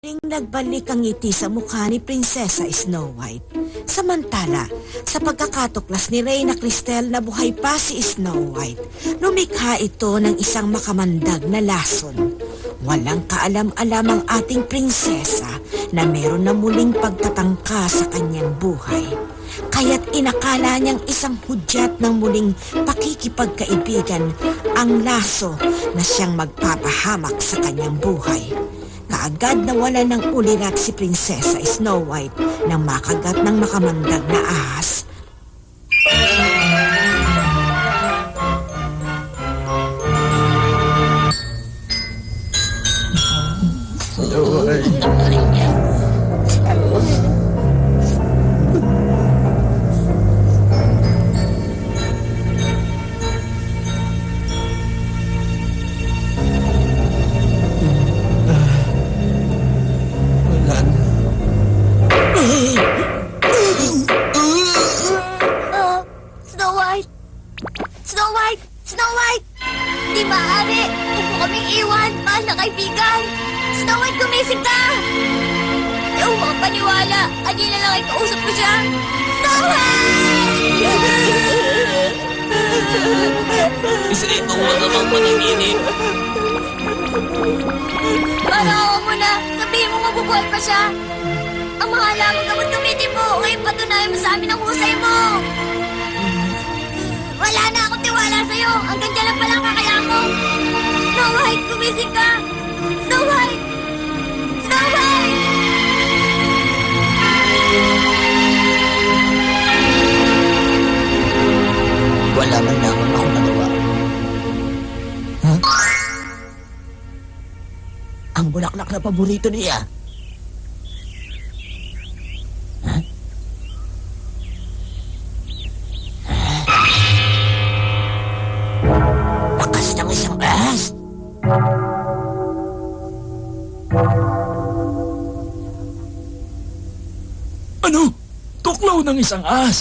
Ring nagbalik ang ngiti sa mukha ni Prinsesa Snow White. Samantala, sa pagkakatuklas ni Reyna Cristel na buhay pa si Snow White, lumikha ito ng isang makamandag na lason. Walang kaalam-alam ang ating prinsesa na meron na muling pagtatangka sa kanyang buhay. Kaya't inakala niyang isang hudyat ng muling pakikipagkaibigan ang laso na siyang magpapahamak sa kanyang buhay. Kaagad nawala ng ulirat si Prinsesa Snow White nang makagat ng makamandag na ahas. Kaibigan! Snow White, gumising ka! Di ako makapaniwala. Kanina lang ay kausap ko siya. Snow White! Isa ito huwag namang manininig. Parawa mo na! Sabihin mo mabubuhay pa siya! Ang mga lamang gamot gamitin mo! Ngayon patunayan mo sa amin ang husay mo! Wala na akong tiwala sa'yo! Hanggang dyan lang pala ang kakayaan mo! Snow White, gumising ka! Snow White! Wala man lamang ako nagawa. Huh? Ang bulaklak na paborito niya. Tuklaw ng isang ahas.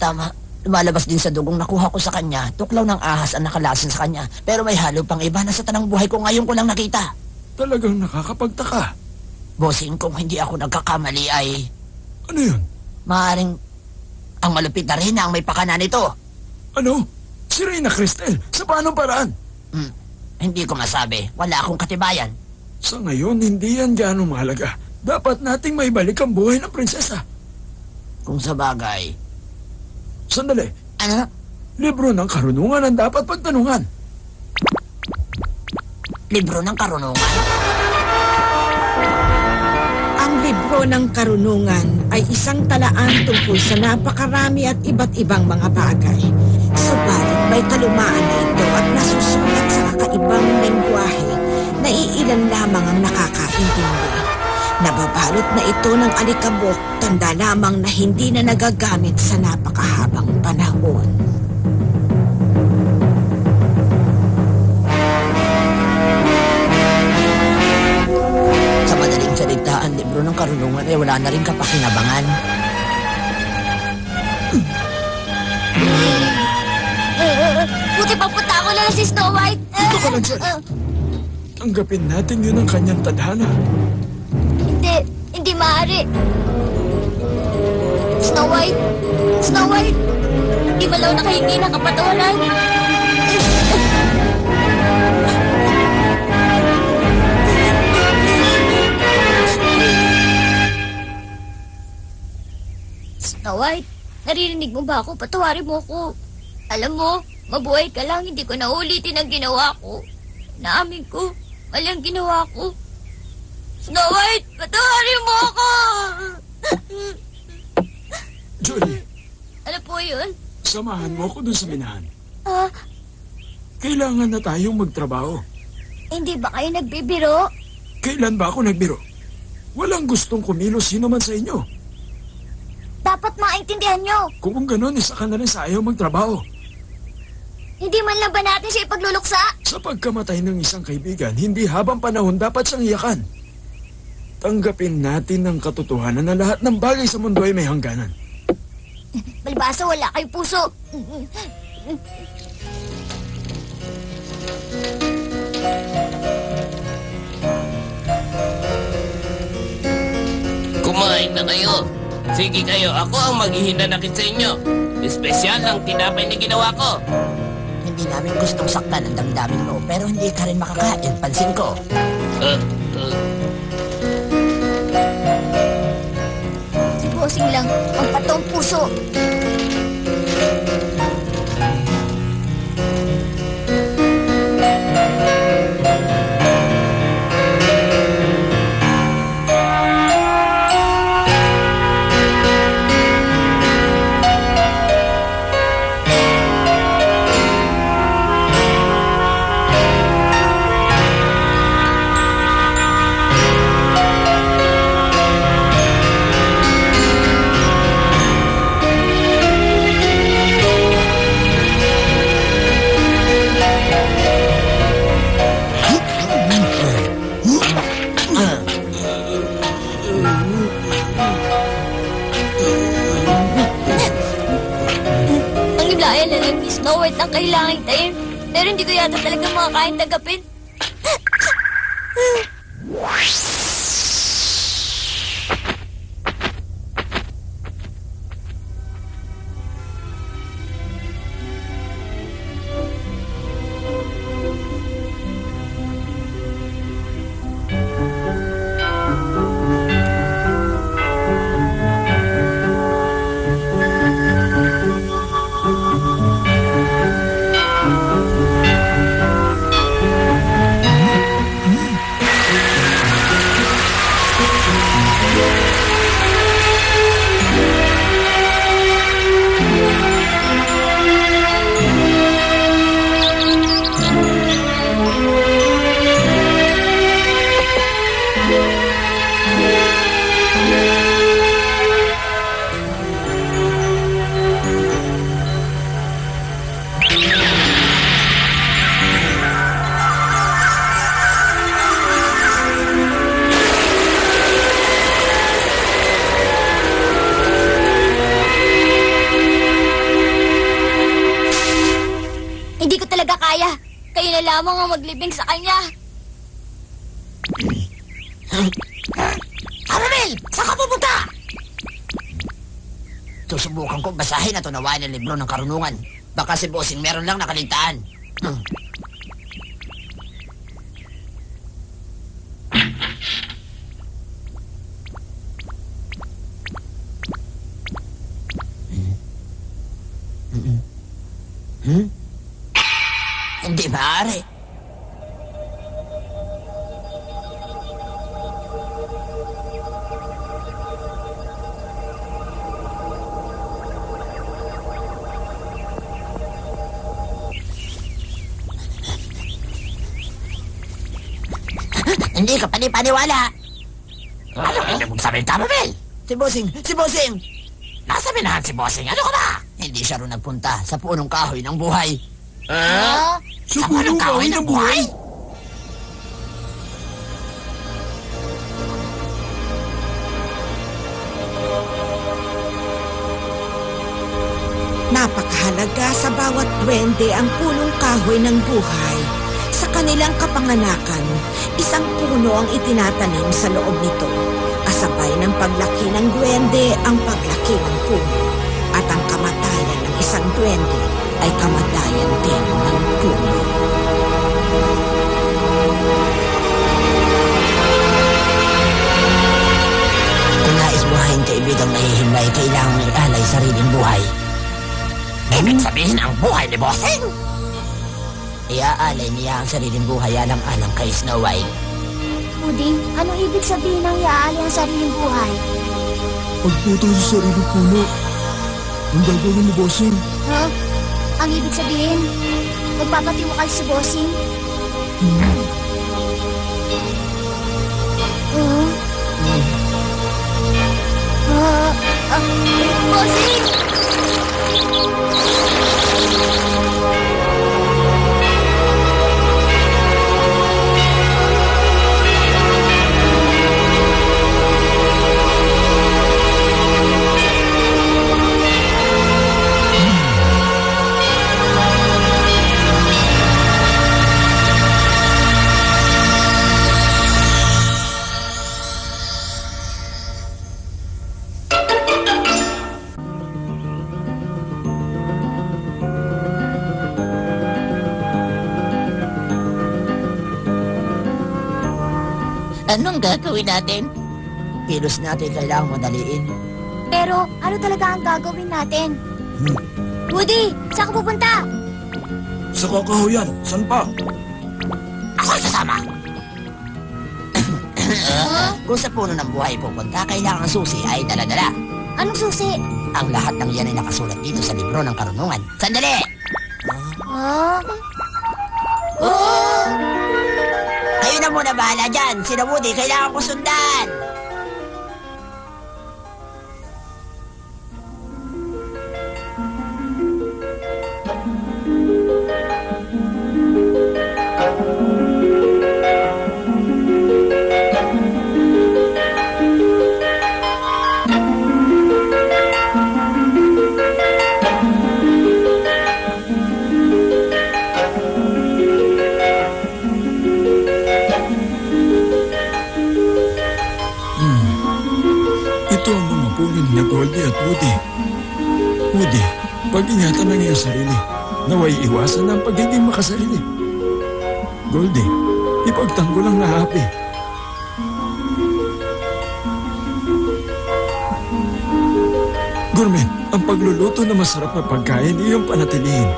Tama. Lumalabas din sa dugong nakuha ko sa kanya. Tuklaw ng ahas ang nakalasin sa kanya. Pero may halo pang iba na sa tanang buhay ko ngayon ko lang nakita. Talagang nakakapagtaka. Bossing, kung hindi ako nagkakamali ay... Ano yun? Maaring ang malupit na rin ang may pakana nito. Ano? Si Reyna Cristel, sa paanong paraan? Hmm, hindi ko masabi. Wala akong katibayan. Sa ngayon, hindi yan gaano mahalaga. Dapat nating maibalik ang buhay ng prinsesa. Kung sa bagay. Sandali, Ano? libro ng karunungan ang dapat pagtanungan. Libro ng karunungan? Ang libro ng karunungan ay isang talaan tungkol sa napakarami at iba't ibang mga bagay. Subalit may kalumaan na ito at nasusulat sa kakaibang lengguwahe na iilan lamang ang nakakaintindi. Nababalot na ito ng alikabok, tanda lamang na hindi na nagagamit sa napakahabang panahon. Sa madaling salita, ang libro ng karunungan ay wala na rin kapakinabangan. Buti pa punta ako na si Snow White! Dito ka lang dyan. Tanggapin natin yun ang kanyang tadhana. Hindi, maaari. Snow White! Snow White! Di ba law nakahingi ng kapatawaran? Snow White, naririnig mo ba ako? Patawarin mo ako. Alam mo, mabuhay ka lang, hindi ko na ulitin ang ginawa ko. Naamin ko, mali ang ginawa ko. Snow White, patawarin mo ako! Jolie, ano po yun? samahan mo ako dun sa minahan. Ah, Kailangan na tayong magtrabaho. hindi ba kayo nagbibiro? Kailan ba ako nagbiro? Walang gustong kumilos sino man sa inyo. Dapat maintindihan nyo. Kung ganon, isa ka na rin sa ayaw magtrabaho. Hindi man lang ba natin siya ipagluluksa? Sa pagkamatay ng isang kaibigan, hindi habang panahon dapat siyang iyakan. Tanggapin natin ang katotohanan na lahat ng bagay sa mundo ay may hangganan. Malibasa wala kay puso. Kumain na kayo. Sige kayo, ako ang maghihinanakit sa inyo. Espesyal ang tinapay na ginawa ko. Hindi namin gustong saktan ang damdamin mo, pero hindi ka rin makakain, pansin ko. Uh, uh, Lang, ang patong puso. Talaga makakain kanya. Caramel! Saan ka pupunta? Susubukan ko basahin at unawain ang libro ng karunungan. Baka si Bossing meron lang nakaligtaan. Hmm. Hmm? Hmm? Hindi maaari. Hindi ka panipaniwala. Ano ka mong sabihin, Caramel? Si Bossing! Si Bossing! Nasa minahan si Bossing. Ano ka ba? Hindi siya rin nagpunta sa punong kahoy ng buhay. ah? Sa punong kahoy ng buhay? Napakahalaga sa bawat duwende ang punong kahoy ng buhay. Kanilang kapanganakan, isang puno ang itinatanim sa loob nito. Kasabay ng paglaki ng duwende ang paglaki ng puno. At ang kamatayan ng isang duwende ay kamatayan din ng puno. Kung nais buhayin kaibigang nahihimlay, kailangang ialay sariling buhay. Ibig sabihin ang buhay ni Bossing? Iaalay niya ang sariling buhay alang-alang kay Snow White. Puding, anong ibig sabihin ng iaali ang sariling buhay? Pagputol sa sariling puno. Ang gagawin ni Bossing. Ha? Ang ibig sabihin, nagpapatiwakal si Bossing? Oo. Ah, ah, Bossing! Anong gagawin natin? Kilos natin kailangan madaliin. Pero ano talaga ang gagawin natin? Woody, saan ka pupunta? Sa kakahuyan, san pa? Ako sasama. Kung sa puno ng buhay pupunta, kailangan susi ay daladala. Anong susi? Ang lahat ng yan ay nakasulat dito sa libro ng karunungan. Sandali! Ah? Kayo na muna bahala dyan. Si Woody, kailangan ko sundan. Woody. Woody, pag-ingatan ang iyong sarili. Naway iwasan ang pagiging makasarili. Goldie, ipagtanggol ang nahapi. Gourmet, ang pagluluto ng masarap na pagkain iyong panatilihin.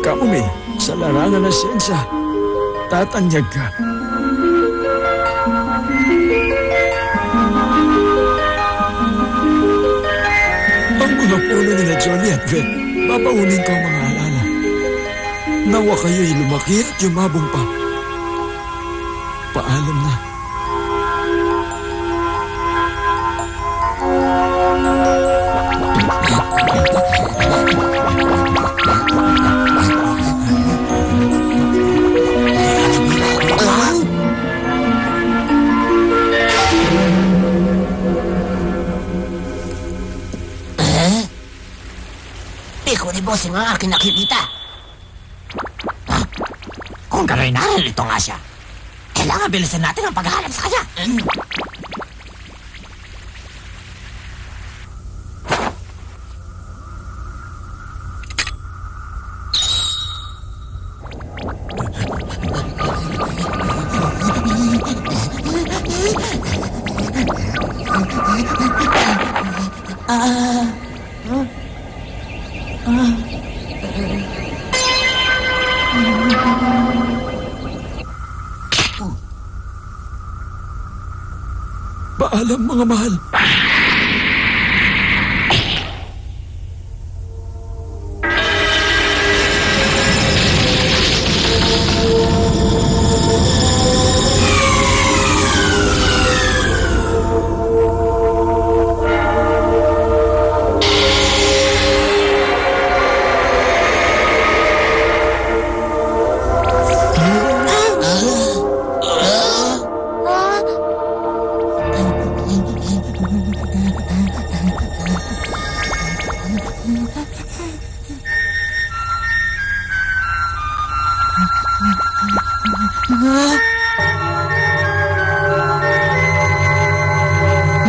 Kamomil, sa larangan ng siyensya, tatanyag ka. Mga puno ni na Johnny at Vet, babaunin ko ang mga alala. Nawa kayo'y lumaki at yumabong pa. Paalam na. Bossing ang aking nakikita. Ha? Kung gano'y naririto nga siya, kailangan bilisan natin ang paghahanap sa kanya. Paalam mga mahal.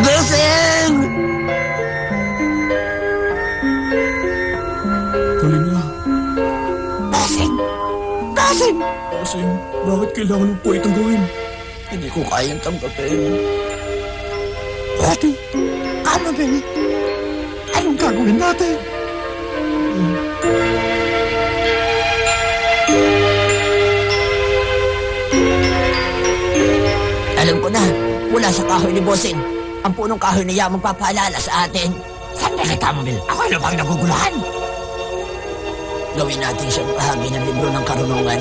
Bossing! Kalinga, Bossing! Bossing! Bossing, bakit kailangan mo po itong gawin? Hindi ko kayang tanggapin. Ate, ano ba? Anong gagawin natin? Mula sa kahoy ni Bossing, ang punong kahoy niya magpapaalala sa atin. Sandali ka, Mumil. Ako ano bang naguguluhan? Gawin natin siyang bahagi ng libro ng karunungan.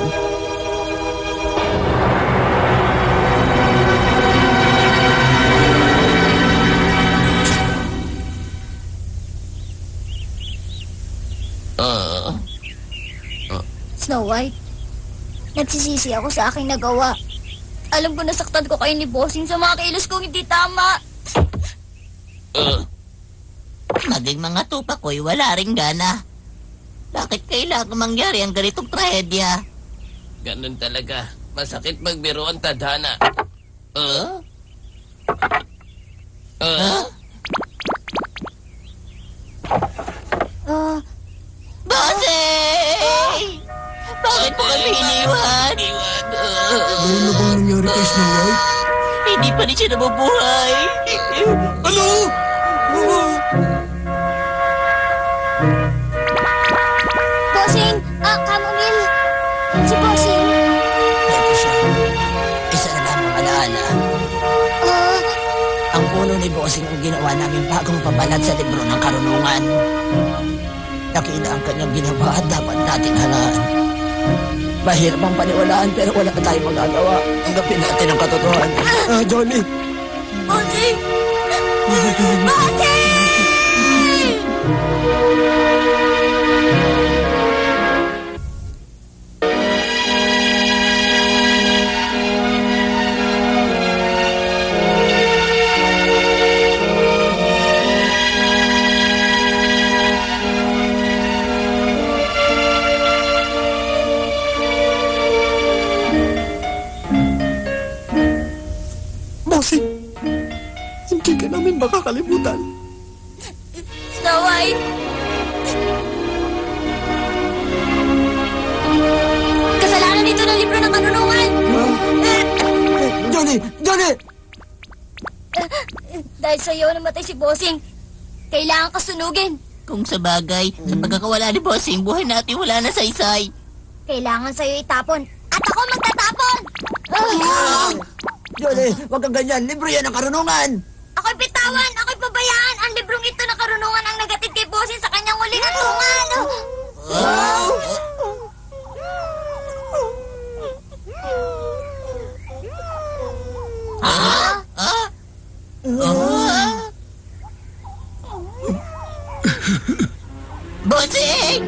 Snow White, nagsisisi ako sa aking nagawa. Alam ko nasaktan ko kayo ni Bossing sa mga kilos kong hindi tama. Maging mga tupa ko'y wala ring gana. Bakit kailangan mangyari ang ganitong trahedya? Ganun talaga. Masakit magbiro ang tadhana. Uh? Uh? Ah, Bossing! Bakit mo kami iniwan? Ano na bang nangyari kay Snow White? Hindi pa rin siya nabubuhay. Ano? Bossing! Ah, Camomile! Si Bossing! Ito siya. Isa na lamang alaala. Ah, Ang puno ni Bossing ang ginawa namin bagong pabalat sa libro ng karunungan. Nakita ang kanyang ginawa at dapat natin halaan. Mahirap ang paniwalaan pero wala na tayong magagawa. Tanggapin natin ang katotohanan. Ah, Johnny. Bossing! Bossing. Makakalimutan. Snow White! Kasalanan nito ng libro ng kanunungan! Johnny! Johnny! Dahil sa iyo namatay si Bossing, kailangan ka sunugin. Kung sa bagay, sa pagkakawala ni Bossing, buhay natin wala na saysay. Kailangan sa iyo itapon. At ako magtatapon! Ah! Johnny, huwag kang ganyan. Libro yan ng karunungan. Bitawan! Ako'y pabayaan! Ang librong ito na karunungan ang nagatid kay Bossing sa kanyang huling atungan! Bossing!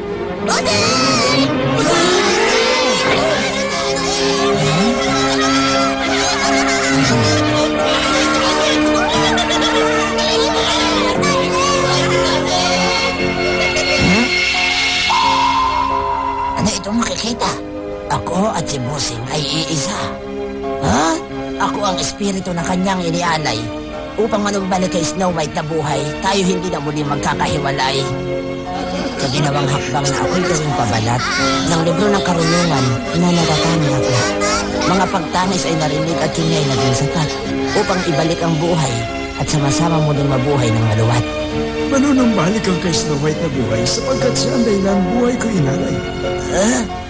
Ano itong makikita? Ako at si Bossing ay iisa. Ha? Ako ang espiritu na kanyang inialay. Upang manumbalik kay Snow White na buhay, tayo hindi na muli magkakahiwalay. Sa ginawang hakbang na ako'y gawing pabalat ng libro ng karunungan na natatanggap na. Mga pagtangis ay narinig at yun ay naging sapat upang ibalik ang buhay at sama-sama muling mabuhay ng maluwat. Manunumbalik ang kay Snow White na buhay sapagkat siya ang dahilan buhay ko inalay. Ah? Ah!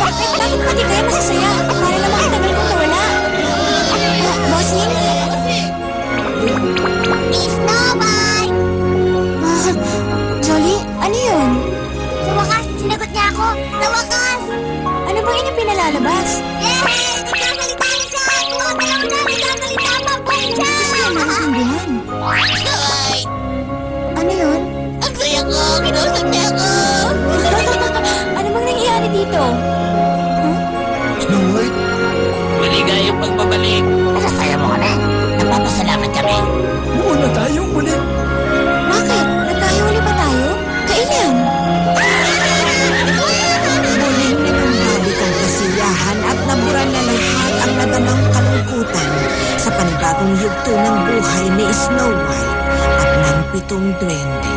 Bakit? Pati kayo masasaya? Para naman ang tagal kong nawala. Bossing? Snow White! Ah, Jolly, ano yun? Sa wakas, sinagot niya ako. Sa wakas! Ano bang inyong pinalalabas? Panibagong yugto ng buhay ni Snow White at ng pitong duwende.